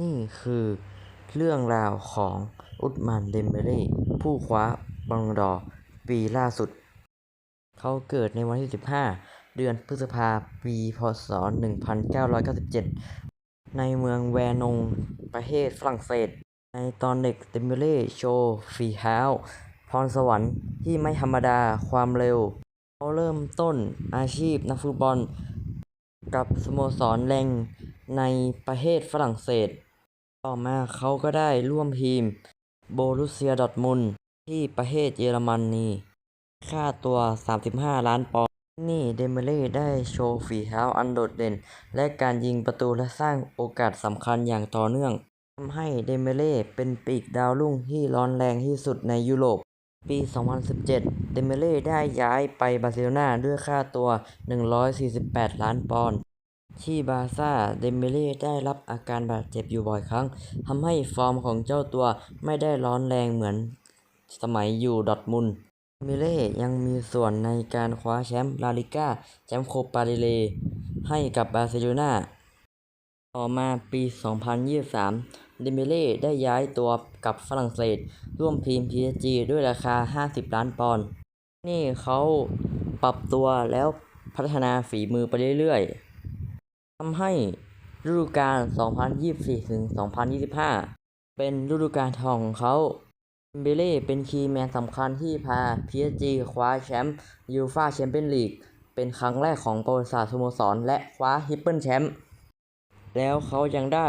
นี่คือเรื่องราวของอุสมานเดมเบเลผู้คว้าบอลลงดอปีล่าสุด เขาเกิดในวันที่ 15 เดือนพฤษภาปีพ.ศ.1997 ในเมืองแวนง ประเทศฝรั่งเศส ในตอนเด็กเดมเบเลโชว์ฝีเท้าพรสวรรค์ที่ไม่ธรรมดาความเร็ว เขาเริ่มต้นอาชีพนักฟุตบอล กับสโมสรแรงในประเทศฝรั่งเศส ต่อมาเขาก็ได้ร่วมทีมโบรุสเซียดอร์ทมุนที่ประเทศเยอรมนีค่าตัว 35 ล้านปอนด์นี่เดมเบเลได้โชว์ฝีเท้าอันโดดเด่น และการยิงประตูและสร้างโอกาสสำคัญอย่างต่อเนื่องทำให้เดมเบเลเป็นปีกดาวรุ่งที่ร้อนแรงที่สุดในยุโรป ปี 2017 เดมเบเลได้ย้ายไปบาร์เซโลนาด้วยค่าตัว 148 ล้านปอนด์ ที่บาร์ซ่า เดมเบเลได้รับอาการบาดเจ็บอยู่บ่อยครั้ง ทำให้ฟอร์มของเจ้าตัวไม่ได้ร้อนแรงเหมือนสมัยอยู่ดอทมุน เดมเบเลยังมีส่วนในการคว้าแชมป์ลาลิก้า แชมป์โคปาเดเรย์ให้กับบาร์เซโลนาต่อมาปี 2023 เดมเบเล่ได้ย้ายตัวกับฝรั่งเศส ร่วมทีม PSG ด้วยราคา 50 ล้านปอนด์ นี่เขาปรับตัวแล้วพัฒนาฝีมือไปเรื่อยๆ ทำให้ฤดูกาล 2024-2025 เป็นฤดูกาลทองของเขาเดมเบเลเป็นคีย์แมนสำคัญที่พา PSG คว้าแชมป์ยูฟ่าแชมเปี้ยนลีกเป็นครั้งแรกของประวัติศาสตร์สโมสร และคว้าทริปเปิลแชมป์แล้วเขายังได้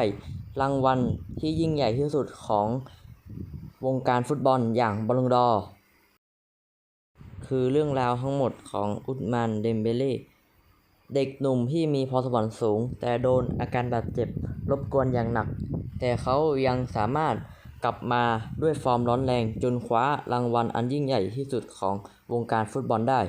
รางวัลที่ยิ่งใหญ่ที่สุดของวงการฟุตบอลอย่างบอลลงดอร์คือเรื่องราวทั้งหมดของอุสมานเดมเบเล เด็กหนุ่มที่มีพรสวรรค์สูง แต่โดนอาการบาดเจ็บรบกวนอย่างหนัก แต่เขายังสามารถกลับมาด้วยฟอร์มร้อนแรงจนคว้ารางวัลอันยิ่งใหญ่ที่สุดของวงการฟุตบอลได้